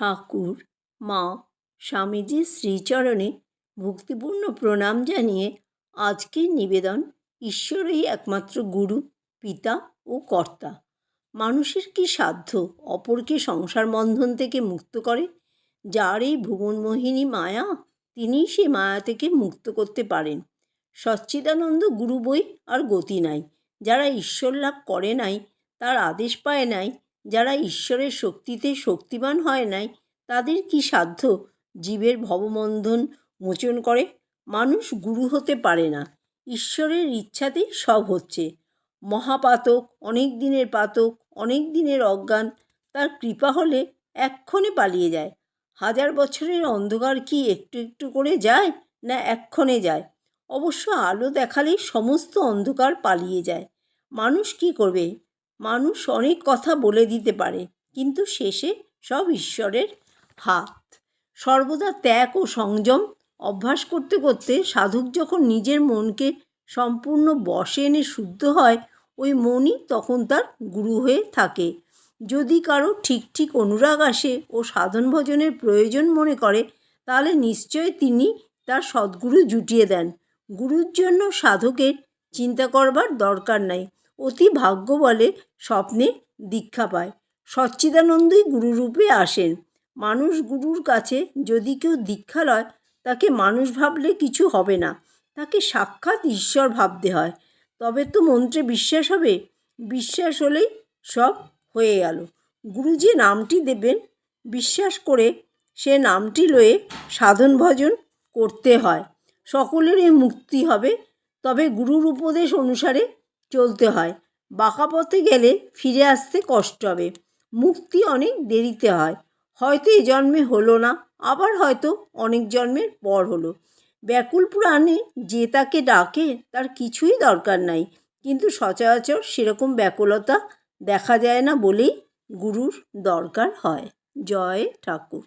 ঠাকুর, মা, স্বামীজির শ্রীচরণে ভক্তিপূর্ণ প্রণাম জানিয়ে আজকের নিবেদন ঈশ্বরই একমাত্র গুরু, পিতা ও কর্তা। মানুষের কি সাধ্য অপরকে সংসার বন্ধন থেকে মুক্ত করে? যার এই ভুবনমোহিনী মায়া, তিনিই সে মায়া থেকে মুক্ত করতে পারেন। সচ্চিদানন্দ গুরু বই আর গতি নাই। যারা ঈশ্বর লাভ করে নাই, তার আদেশ পায় নাই যারা ঈশ্বরের শক্তিতে শক্তিমান হয় নাই, তাদের কি সাধ্য? জীবের ভববন্ধন মোচন করে মানুষ গুরু হতে পারে না। ঈশ্বরের ইচ্ছাতেই সব হচ্ছে। মহাপাতক, অনেক দিনের পাতক, অনেক দিনের অজ্ঞান, তার কৃপা হলে এক্ষণে পালিয়ে যায়। হাজার বছরের অন্ধকার কি একটু একটু করে যায় না এক্ষণে যায়? অবশ্য আলো দেখালেই সমস্ত অন্ধকার পালিয়ে যায়। মানুষ কি করবে? মানুষ অনেক কথা বলে দিতে পারে, কিন্তু শেষে সব ঈশ্বরের হাত। সর্বদা ত্যাগ ও সংযম অভ্যাস করতে করতে সাধক যখন নিজের মনকে সম্পূর্ণ বশে এনে শুদ্ধ হয়, ওই মনই তখন তার গুরু হয়ে থাকে। যদি কারও ঠিক ঠিক অনুরাগ আসে ও সাধন ভজনের প্রয়োজন মনে করে, তাহলে নিশ্চয় তিনি তার সদ্গুরু জুটিয়ে দেন। গুরুর জন্য সাধকের চিন্তা করবার দরকার নাই। অতি ভাগ্য বলে স্বপ্নে দীক্ষা পায়। সচ্চিদানন্দই গুরুরূপে আসেন। মানুষ গুরুর কাছে যদি কেউ দীক্ষা লয়, তাকে মানুষ ভাবলে কিছু হবে না। তাকে সাক্ষাৎ ঈশ্বর ভাবতে হয়। তবে তো মন্ত্রে বিশ্বাস হবে। বিশ্বাস হলেই সব হয়ে গেল। গুরু যে নামটি দেবেন, বিশ্বাস করে সে নামটি লয়ে সাধন ভজন করতে হয়। সকলেরই মুক্তি হবে। তবে গুরুর উপদেশ অনুসারে চলতে হয়। বাঁকা পথে গেলে ফিরে আসতে কষ্ট হবে। মুক্তি অনেক দেরিতে হয়। হয়তো এই জন্মে হলো না, আবার হয়তো অনেক জন্মের পর হলো। ব্যাকুল পুরাণে যে তাকে ডাকে তার কিছুই দরকার নাই। কিন্তু সচরাচর সেরকম ব্যাকুলতা দেখা যায় না বলেই গুরুর দরকার হয়। জয় ঠাকুর।